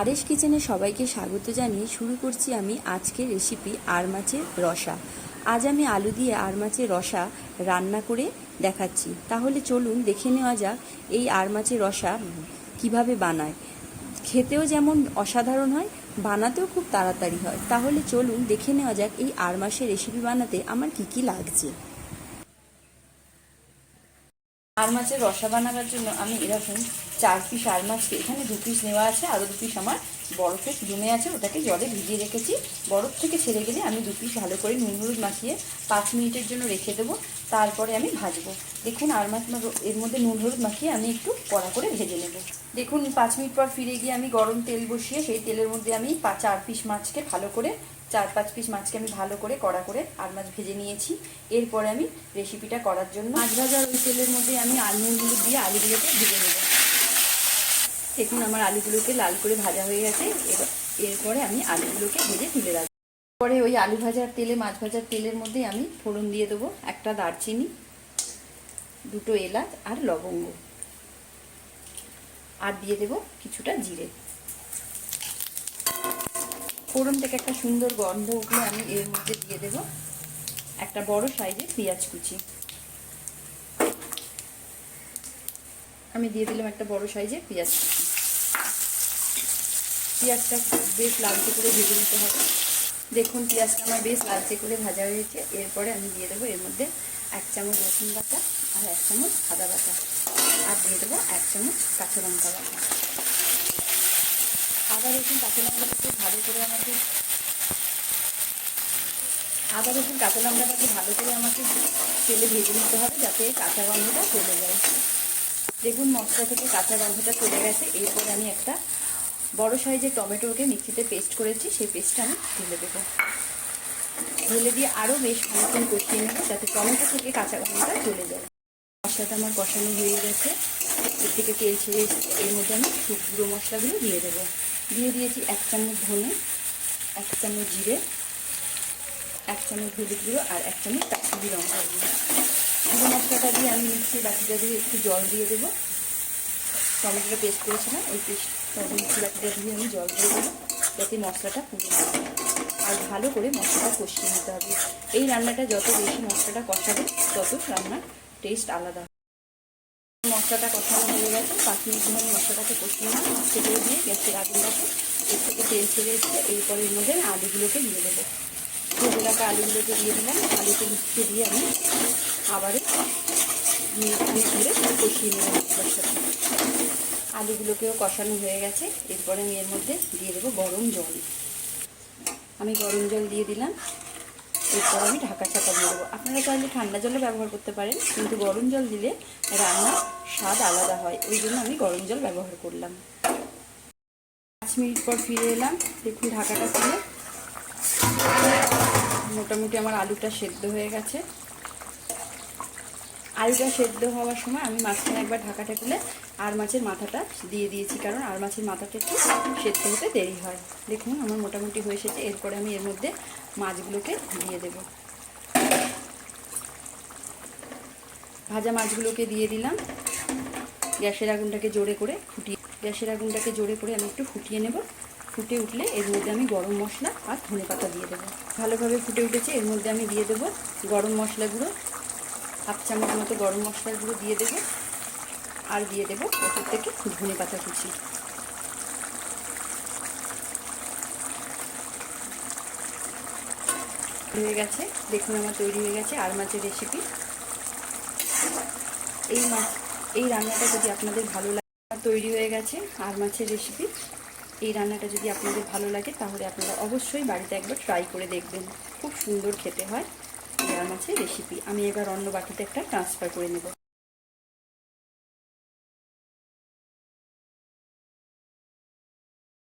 আরেশ কিচেনে সবাইকে স্বাগত জানিয়ে শুরু করছি আমি আজকের রেসিপি আর মাছের রসা। আজ আমি আলু দিয়ে আর মাছের রসা রান্না করে দেখাচ্ছি। তাহলে চলুন দেখে নেওয়া যাক এই আর মাছের রসা কীভাবে বানায়। খেতেও যেমন অসাধারণ হয়, বানাতেও খুব তাড়াতাড়ি হয়। তাহলে চলুন দেখে নেওয়া যাক এই আর মাসের রেসিপি বানাতে আমার কি কি লাগছে। আর মাছের রসা বানাবার জন্য আমি এরকম চার পিস আর মাছকে এখানে দু পিস নেওয়া আছে, আরও দু পিস আমার বরফে জমে আছে, ওটাকে জলে ভিজিয়ে রেখেছি। বরফ থেকে ছেড়ে গেলে আমি দু পিস ভালো করে নুন হলুদ মাখিয়ে পাঁচ মিনিটের জন্য রেখে দেবো, তারপরে আমি ভাজবো। দেখুন আর মাছ এর মধ্যে নুন হলুদ মাখিয়ে আমি একটু কড়া করে ভেজে নেব। দেখুন, পাঁচ মিনিট পর ফিরে গিয়ে আমি গরম তেল বসিয়ে সেই তেলের মধ্যে আমি চার পিস মাছকে ভালো করে চার পাঁচ পিস মাছকে আমি ভালো করে কড়া করে আর মাছ ভেজে নিয়েছি। এরপরে আমি রেসিপিটা করার জন্য মাছ ভাজার ওই তেলের মধ্যে আমি আলুগুলো দিয়ে আলুগুলোকে ভেজে নেব। দেখুন আমার আলুগুলোকে লাল করে ভাজা হয়ে গেছে। এবার এরপরে আমি আলুগুলোকে ভেজে তুলে রাখব। পরে ওই আলু ভাজার তেলে, মাছ ভাজার তেলের মধ্যে আমি ফোড়ন দিয়ে দেবো, একটা দারচিনি, দুটো এলাচ আর লবঙ্গ। আর দিয়ে দেবো কিছুটা জিরে। ফোড়ন থেকে একটা সুন্দর গন্ধ উঠলে আমি এর মধ্যে দিয়ে দেব একটা বড় সাইজের পেঁয়াজ কুচি। আমি দিয়ে দিলাম একটা বড় সাইজের পেঁয়াজ কুচি। পেঁয়াজটা বেশ লালচে করে ভেজে নিতে হবে। দেখুন পেঁয়াজটা আমার বেশ লালচে করে ভাজা হয়েছে। এরপরে আমি দিয়ে দেবো এর মধ্যে এক চামচ রসুন বাটা আর এক চামচ আদা বাটা। আর দিয়ে দেবো এক চামচ কাঁচা লঙ্কা বাটা। আদা রসুন কাঁচা লঙ্কাটাকে ভালো করে আমাকে আদা রসুন কাঁচা লঙ্কাটাকে ভালো করে আমাকে তেলে ভেজে নিতে হবে যাতে কাঁচা গন্ধটা চলে যায়। দেখুন মশলা থেকে কাঁচা গন্ধটা চলে গেছে। এরপর আমি একটা বড় সাইজের টমেটোকে মিক্সিতে পেস্ট করেছি, সেই পেস্টটা আমি ঢেলে দেবো। ঢেলে দিয়ে আরও বেশ খানিক্ষণ কষিয়ে নেব যাতে টমেটো থেকে কাঁচা গন্ধটা চলে যায়। মশলাটা আমার কষানো হয়ে গেছে। এর থেকে তেল ছেড়ে এর মধ্যে আমি গুঁড়ো মশলাগুলো দিয়ে দেবো। দিয়ে দিয়েছি এক চামচ ধনে, এক চামচ জিরে, এক চামচ হলুদ গুঁড়ো আর এক চামচ কাশ্মীরি লঙ্কা গুঁড়ো। গুঁড়ো মশলাটা দিয়ে আমি মিক্সির বাটিটা দিয়ে একটু জল দিয়ে দেবো। টমেটোটা পেস্ট করেছিলাম, ওই পেস্ট মিক্সি বাটিটা দিয়ে আমি জল দিয়ে দেবো, যাতে মশলাটা পুড়ে না আর ভালো করে মশলাটা কষিয়ে নিতে হবে। এই রান্নাটা যত বেশি মশলাটা কষাবে, তত রান্নার টেস্ট আলাদা মশলাটা কষানো হয়ে গেছে। পাঁচ মিনিট ধরে মশলাটাকে কষিয়ে সেগুলো দিয়ে গ্যাসের আগুনটাকে এর থেকে তেল ছেড়ে এসছে এরপর এর মধ্যে আলুগুলোকে দিয়ে দেবো। ভেজে রাখা আলুগুলোকে দিয়ে দিলাম। আলুকে মিশিয়ে দিয়ে আমি আবারও মিনিট কষিয়ে মশলার সাথে আলুগুলোকেও কষানো হয়ে গেছে। এরপরে আমি এর মধ্যে দিয়ে দেবো গরম জল। আমি গরম জল দিয়ে দিলাম। এরপর আমি ঢাকা চাপা দিয়ে দেবো। আপনারা চাইলে ঠান্ডা জলও ব্যবহার করতে পারেন, কিন্তু গরম জল দিলে রান্নার স্বাদ আলাদা হয়। ওই জন্য আমি গরম জল ব্যবহার করলাম। পাঁচ মিনিট পর ফিরে এলাম। দেখুন ঢাকাটা খুলে। মোটামুটি আমার আলুটা সেদ্ধ হয়ে গেছে। আলুটা সেদ্ধ হওয়ার সময় আমি মাঝখানে একবার ঢাকাটা খুলে আর মাছের মাথাটা দিয়ে দিয়েছি, কারণ আর মাছের মাথাটা একটু সেদ্ধ হতে দেরি হয়। দেখুন, আমার মোটামুটি হয়ে এসেছে। এরপরে আমি এর মধ্যে মাছগুলোকে দিয়ে দেব। ভাজা মাছগুলোকে দিয়ে দিলাম। গ্যাসের আগুনটাকে জোরে করে ফুটিয়ে গ্যাসের আগুনটাকে জোরে করে আমি একটু ফুটিয়ে নেব। ফুটে উঠলে এর মধ্যে আমি গরম মশলা আর ধনে পাতা দিয়ে দেবো। ভালোভাবে ফুটে উঠেছে, এর মধ্যে আমি দিয়ে দেবো গরম মশলাগুলো হাফ চামচ মতো গরম মশলার গুঁড়ো দিয়ে দেবো। আর দিয়ে দেবো ওপর থেকে ধনে পাতা কুচি। হয়ে গেছে। দেখুন আমার তৈরি হয়ে গেছে আর মাছের রেসিপি এই মাছ এই রান্নাটা যদি আপনাদের ভালো লাগে তৈরি হয়ে গেছে আর মাছের রেসিপি এই রান্নাটা যদি আপনাদের ভালো লাগে, তাহলে আপনারা অবশ্যই বাড়িতে একবার ট্রাই করে দেখবেন। খুব সুন্দর খেতে হয়। আর মাছের রেসিপি আমি এবার অন্য বাটিতে একটা ট্রান্সফার করে নেব।